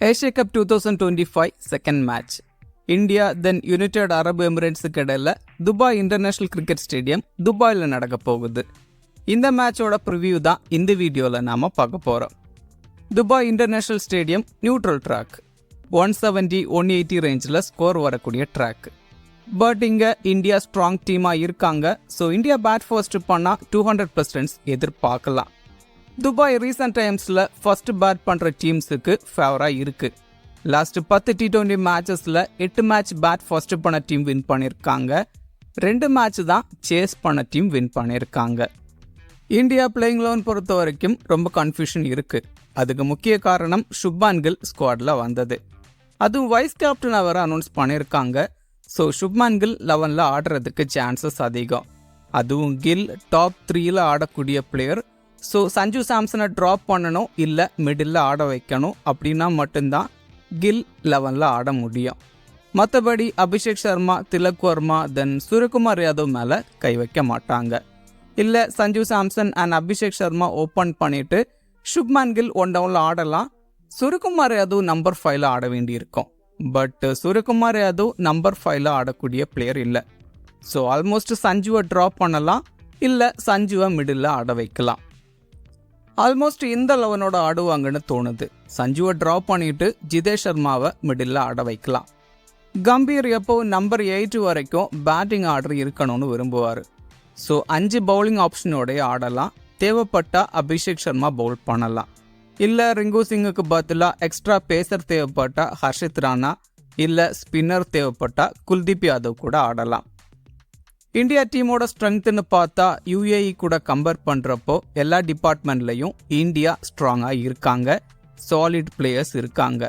Asia cup two thousand twenty five second match India then United அரபு எமிரேட்ஸுக்கு இடையில் Dubai international cricket stadium துபாயில் நடக்க போகுது. இந்த மேட்சோட ப்ரிவ்யூ தான் இந்த வீடியோவில் நாம் பார்க்க போகிறோம் Dubai international stadium neutral track one seventy one eighty ரேஞ்சில் ஸ்கோர் வரக்கூடிய ட்ராக் பட் இங்கே இந்தியா ஸ்ட்ராங் டீமாக இருக்காங்க. ஸோ இந்தியா பேட் ஃபர்ஸ்ட் பண்ணால் டூ ஹண்ட்ரட் ப்ளஸ் ரன்ஸ் எதிர்பார்க்கலாம். துபாய் ரீசன்ட் டைம்ஸில் ஃபர்ஸ்ட் பேட் பண்ணுற டீம்ஸுக்கு ஃபேவராக இருக்குது லாஸ்ட் பத்து டி டுவெண்ட்டி மேட்சஸில் எட்டு மேட்ச் பேட் ஃபர்ஸ்ட் பண்ண டீம் வின் பண்ணியிருக்காங்க ரெண்டு மேட்ச் தான் சேஸ் பண்ண டீம் வின் பண்ணியிருக்காங்க இந்தியா பிளேயிங் லோன் பொறுத்த வரைக்கும் ரொம்ப கன்ஃபியூஷன் இருக்குது அதுக்கு முக்கிய காரணம் சுப்மான் கில் ஸ்குவாடில் வந்தது. அதுவும் வைஸ் கேப்டன் வேறு அனௌன்ஸ் பண்ணியிருக்காங்க ஸோ சுப்மான் கில் லெவனில் ஆடுறதுக்கு சான்சஸ் அதிகம். அதுவும் கில் டாப் த்ரீயில் ஆடக்கூடிய பிளேயர் ஸோ சஞ்சு சாம்சனை ட்ராப் பண்ணணும் இல்லை மிடில் ஆட வைக்கணும் அப்படின்னா மட்டும்தான் கில் லெவனில் ஆட முடியும். மற்றபடி அபிஷேக் சர்மா திலக் வர்மா தென் சூரியகுமார் யாதவ் மேலே கை வைக்க மாட்டாங்க. இல்லை சஞ்சு சாம்சன் அண்ட் அபிஷேக் சர்மா ஓப்பன் பண்ணிவிட்டு சுப்மான் கில் ஒன் டவுனில் ஆடலாம். சூரியகுமார் யாதவ் நம்பர் ஃபைவ்ல ஆட வேண்டியிருக்கும். பட் சூரியகுமார் யாதவ் நம்பர் ஃபைவ்ல ஆடக்கூடிய பிளேயர் இல்லை. ஸோ ஆல்மோஸ்ட் சஞ்சுவை ட்ராப் பண்ணலாம் இல்லை சஞ்சுவை மிடில் ஆட வைக்கலாம். ஆல்மோஸ்ட் இந்த லெவனோட ஆடுவாங்கன்னு தோணுது. சஞ்சுவை ட்ராப் பண்ணிட்டு ஜிதேஷ் சர்மாவை மிடில் ஆட வைக்கலாம். கம்பீர் எப்போ நம்பர் எயிட் வரைக்கும் பேட்டிங் ஆர்டர் இருக்கணும்னு விரும்புவார். ஸோ அஞ்சு பவுலிங் ஆப்ஷனோடய ஆடலாம். தேவைப்பட்டால் அபிஷேக் சர்மா பவுல் பண்ணலாம். இல்லை ரிங்கு சிங்குக்கு பதிலாக எக்ஸ்ட்ரா பேசர் தேவைப்பட்டால் ஹர்ஷித் ராணா இல்லை ஸ்பின்னர் தேவைப்பட்டால் குல்தீப் யாதவ் கூட ஆடலாம். இந்தியா டீமோட ஸ்ட்ரென்த்னு பார்த்தா யூஏஇ கூட கம்பேர் பண்ணுறப்போ எல்லா டிபார்ட்மெண்ட்லையும் இந்தியா ஸ்ட்ராங்காக இருக்காங்க. சாலிட் பிளேயர்ஸ் இருக்காங்க.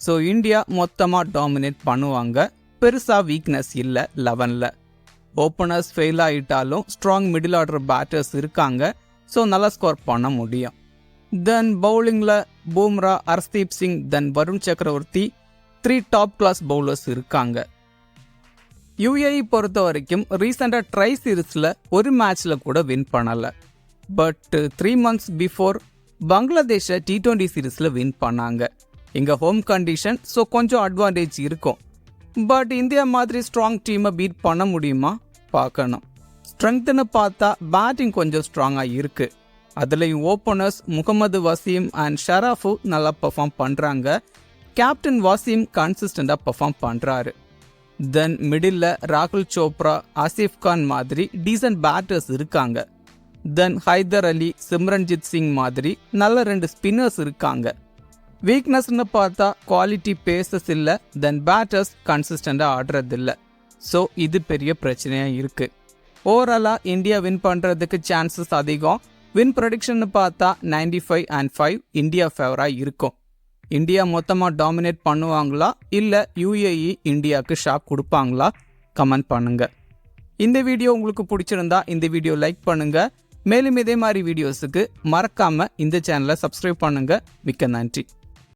ஸோ இந்தியா மொத்தமாக டாமினேட் பண்ணுவாங்க. பெருசாக வீக்னஸ் இல்லை லெவனில் ஓப்பனர்ஸ் ஃபெயில் ஆகிட்டாலும் ஸ்ட்ராங் மிடில் ஆர்டர் பேட்டர்ஸ் இருக்காங்க. ஸோ நல்லா ஸ்கோர் பண்ண முடியும். தென் பவுலிங்கில் Bumrah Arshdeep Singh then Varun Chakravarthy three top class bowlers இருக்காங்க. யூஏஇ பொறுத்த வரைக்கும் ரீசெண்டாக ட்ரை சீரீஸில் ஒரு மேட்ச்சில் கூட வின் பண்ணலை. பட் த்ரீ மந்த்ஸ் பிஃபோர் பங்களாதேஷை டி ட்வெண்ட்டி சீரீஸில் வின் பண்ணாங்க. இங்கே ஹோம் கண்டிஷன் ஸோ கொஞ்சம் அட்வான்டேஜ் இருக்கும். பட் இந்தியா மாதிரி ஸ்ட்ராங் டீமை பீட் பண்ண முடியுமா? பார்க்கணும். ஸ்ட்ரென்த்னு பார்த்தா பேட்டிங் கொஞ்சம் ஸ்ட்ராங்காக இருக்குது அதுலேயும் ஓப்பனர்ஸ் முகமது வசீம் அண்ட் ஷராஃபு நல்லா பெர்ஃபார்ம் பண்ணுறாங்க கேப்டன் வசீம் கன்சிஸ்டண்டாக பெர்ஃபார்ம் பண்ணுறாரு தென் மிடில் ராகுல் சோப்ரா ஆசிஃப் கான் மாதிரி டீசன்ட் பேட்டர்ஸ் இருக்காங்க. தென் ஹைதர் அலி சிம்ரன்ஜித் சிங் மாதிரி நல்ல ரெண்டு ஸ்பின்னர்ஸ் இருக்காங்க. வீக்னஸ்னு பார்த்தா குவாலிட்டி பேசஸ் இல்லை தென் பேட்டர்ஸ் கன்சிஸ்டண்டாக ஆடுறதில்ல. ஸோ இது பெரிய பிரச்சனையாக இருக்குது ஓவராலாக இந்தியா வின் பண்ணுறதுக்கு சான்சஸ் அதிகம். வின் ப்ரொடிக்ஷன் பார்த்தா ninety five and five India ஃபேவராக இருக்கும். இந்தியா மொத்தமாக டாமினேட் பண்ணுவாங்களா? இல்லை யூஏஇ இந்தியாவுக்கு ஷாக் கொடுப்பாங்களா? கமெண்ட் பண்ணுங்கள் இந்த வீடியோ உங்களுக்கு பிடிச்சிருந்தா இந்த வீடியோ லைக் பண்ணுங்கள் மேலும் இதே மாதிரி வீடியோஸுக்கு மறக்காமல் இந்த சேனலை சப்ஸ்கிரைப் பண்ணுங்கள் மிக்க நன்றி.